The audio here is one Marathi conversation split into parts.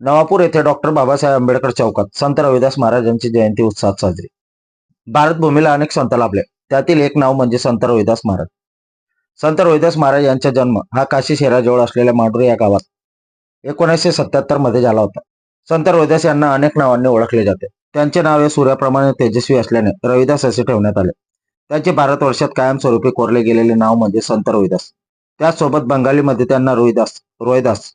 नवापूर येथे डॉक्टर बाबासाहेब आंबेडकर चौकात संत रविदास महाराज यांची जयंती उत्साहात साजरी. भारतभूमीला अनेक संत लाभले. त्यातील एक नाव म्हणजे संत रविदास महाराज. संत रोहिदास महाराज यांचा जन्म हा काशी शहराजवळ असलेल्या मांडुरी या गावात एकोणीसशे सत्याहत्तरमध्ये झाला होता. संत रोहिदास यांना अनेक नावांनी ओळखले जाते. त्यांचे नाव हे सूर्याप्रमाणे तेजस्वी असल्याने रविदास असे ठेवण्यात आले. त्यांचे भारत वर्षात कायमस्वरूपी कोरले गेलेले नाव म्हणजे संत रोहिदास त्याचसोबत बंगालीमध्ये त्यांना रोहिदास रोहिदास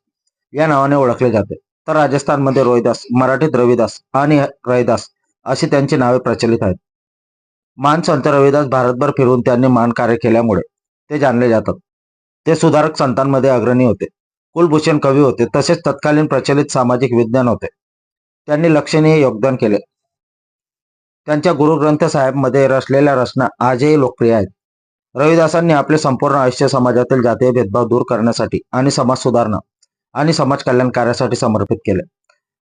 या नावाने ओळखले जाते. तर राजस्थानमध्ये रोहिदास मराठीत रविदास आणि रहिदास अशी त्यांची नावे प्रचलित आहेत. मान संत रविदास भारतभर फिरून त्यांनी मान कार्य केल्यामुळे ते जाणले जातात. ते सुधारक संतांमध्ये अग्रणी होते. कुलभूषण कवी होते. तसेच तत्कालीन प्रचलित सामाजिक विज्ञान होते. त्यांनी लक्षणीय योगदान केले. त्यांच्या गुरुग्रंथ साहेबमध्ये रचलेल्या रचना आजही लोकप्रिय आहेत. रविदासांनी आपले संपूर्ण आयुष्य समाजातील जातीय भेदभाव दूर करण्यासाठी आणि समाज सुधारणा आणि समाज कल्याण कार्यासाठी समर्पित केले.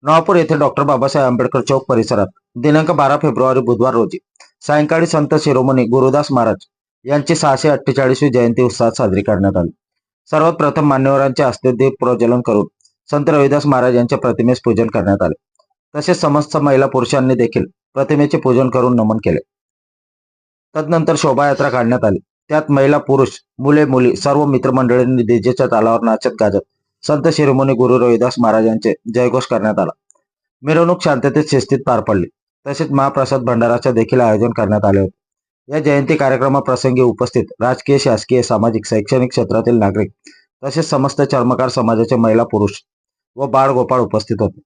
नवापूर येथे डॉक्टर बाबासाहेब आंबेडकर चौक परिसरात दिनांक बारा फेब्रुवारी बुधवार रोजी सायंकाळी संत शिरोमणी गुरुदास महाराज यांची सहाशे अठ्ठेचाळीसवी जयंती उत्साहात साजरी करण्यात आली. सर्वात प्रथम मान्यवरांच्या हस्ते दीप प्रज्वलन करून संत रविदास महाराज यांच्या प्रतिमेस पूजन करण्यात आले. तसेच समस्त महिला पुरुषांनी देखील प्रतिमेचे पूजन करून नमन केले. तदनंतर शोभायात्रा काढण्यात आली. त्यात महिला पुरुष मुले मुली सर्व मित्रमंडळींनी डीजेच्या तालावर नाचत गाजत संत शिरोमणी गुरु रविदास महाराजांचे जयघोष करण्यात आला. मिरवणूक शांततेत शिस्तीत पार पडली. तसेच महाप्रसाद भंडाराचे देखील आयोजन करण्यात आले होते. या जयंती कार्यक्रमाप्रसंगी उपस्थित राजकीय शासकीय सामाजिक शैक्षणिक क्षेत्रातील नागरिक तसेच समस्त चर्मकार समाजाचे महिला पुरुष व बाळ गोपाळ उपस्थित होते.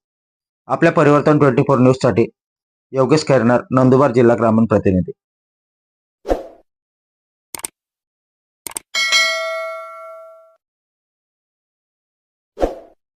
आपल्या परिवर्तन ट्वेंटी फोर न्यूजसाठी योगेश खैरनार नंदुरबार जिल्हा ग्रामीण प्रतिनिधी.